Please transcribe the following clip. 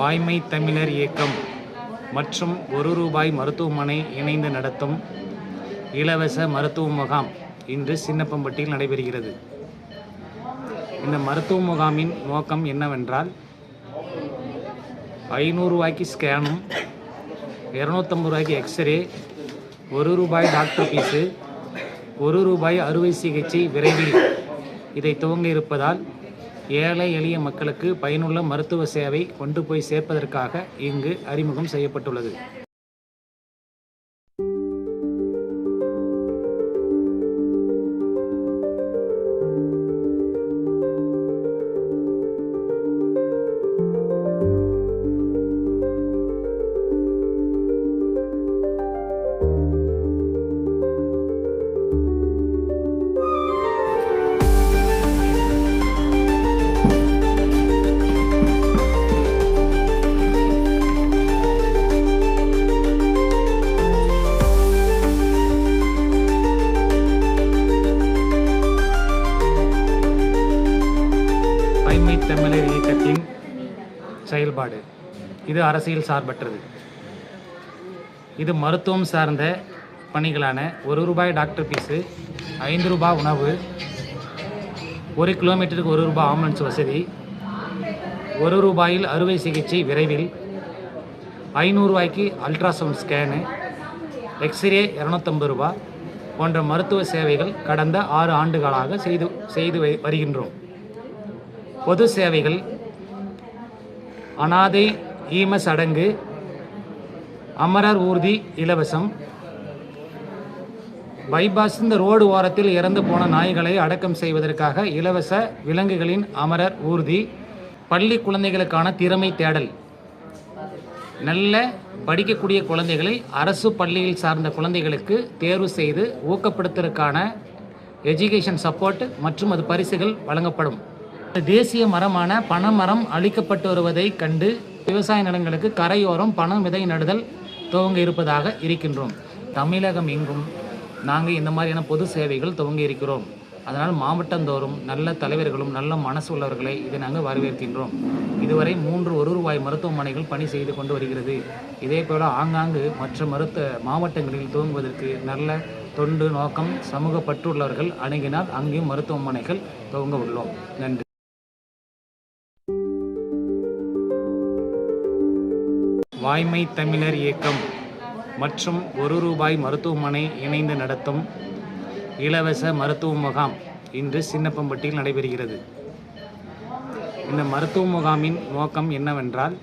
வாய்மை தமிழர் இயக்கம் மற்றும் ஒரு ரூபாய் மருத்துவமனை இணைந்து நடத்தும் இலவச மருத்துவ முகாம் இன்று சின்னப்பம்பட்டியில் நடைபெறுகிறது. இந்த மருத்துவ முகாமின் நோக்கம் என்னவென்றால் ஐநூறு ரூபாய்க்கு ஸ்கேனும் இரநூத்தம்பது ரூபாய்க்கு எக்ஸ்ரே ஒரு ரூபாய் டாக்டர் ஃபீஸு ஒரு ரூபாய் அறுவை சிகிச்சை விரைவில் இதை துவங்க இருப்பதால் ஏழை எளிய மக்களுக்கு பயனுள்ள மருத்துவ சேவை கொண்டு போய் சேர்ப்பதற்காக இங்கு அறிமுகம் செய்யப்பட்டுள்ளது. தமிழர் இயக்கத்தின் செயல்பாடு. இது அரசியல் சார்பற்றது. இது மருத்துவம் சார்ந்த பணிகளான ஒரு ரூபாய் டாக்டர் ஃபீஸு ஐந்து ரூபாய் உணவு ஒரு கிலோமீட்டருக்கு ஒரு ரூபாய் ஆம்புலன்ஸ் வசதி ஒரு ரூபாயில் அறுவை சிகிச்சை விரைவில் ஐநூறுரூவாய்க்கு அல்ட்ராசவுண்ட் ஸ்கேனு எக்ஸ்ரே இரநூத்தம்பது ரூபாய் போன்ற மருத்துவ சேவைகள் கடந்த ஆறு ஆண்டுகளாக செய்து செய்து வை- வருகின்றோம். பொது சேவைகள் அனாதை ஈம சடங்கு அமரர் ஊர்தி இலவசம் பைபாஸ் இந்த ரோடு ஓரத்தில் இறந்து போன நாய்களை அடக்கம் செய்வதற்காக இலவச விலங்குகளின் அமரர் ஊர்தி பள்ளி குழந்தைகளுக்கான திறமை தேடல். நல்ல படிக்கக்கூடிய குழந்தைகளை அரசு பள்ளியில் சார்ந்த குழந்தைகளுக்கு தேர்வு செய்து ஊக்கப்படுத்துவதற்கான எஜுகேஷன் சப்போர்ட் மற்றும் அது பரிசுகள் வழங்கப்படும். தேசிய மரமான பனைமரம் அழிக்கப்பட்டு வருவதை கண்டு விவசாய நிலங்களுக்கு கரையோரம் பணம் விதை நடுதல் துவங்க இருப்பதாக இருக்கின்றோம். தமிழகம் எங்கும் நாங்கள் இந்த மாதிரியான பொது சேவைகள் துவங்கி இருக்கிறோம். அதனால் மாவட்டந்தோறும் நல்ல தலைவர்களும் நல்ல மனசு உள்ளவர்களை இதை நாங்கள் வரவேற்கின்றோம். இதுவரை மூன்று ஒரு ரூபாய் மருத்துவமனைகள் பணி செய்து கொண்டு வருகிறது. இதே போல ஆங்காங்கு மற்ற மருத்துவ மாவட்டங்களில் துவங்குவதற்கு நல்ல தொண்டு நோக்கம் சமூக பற்றுள்ளவர்கள் அணுகினால் அங்கேயும் மருத்துவமனைகள் துவங்க உள்ளோம். நன்றி. வாய்மை தமிழர் இயக்கம் மற்றும் ஒரு ரூபாய் மருத்துவமனை இணைந்து நடத்தும் இலவச மருத்துவ முகாம் இன்று சின்னப்பம்பட்டியில் நடைபெறுகிறது. இந்த மருத்துவ முகாமின் நோக்கம் என்னவென்றால்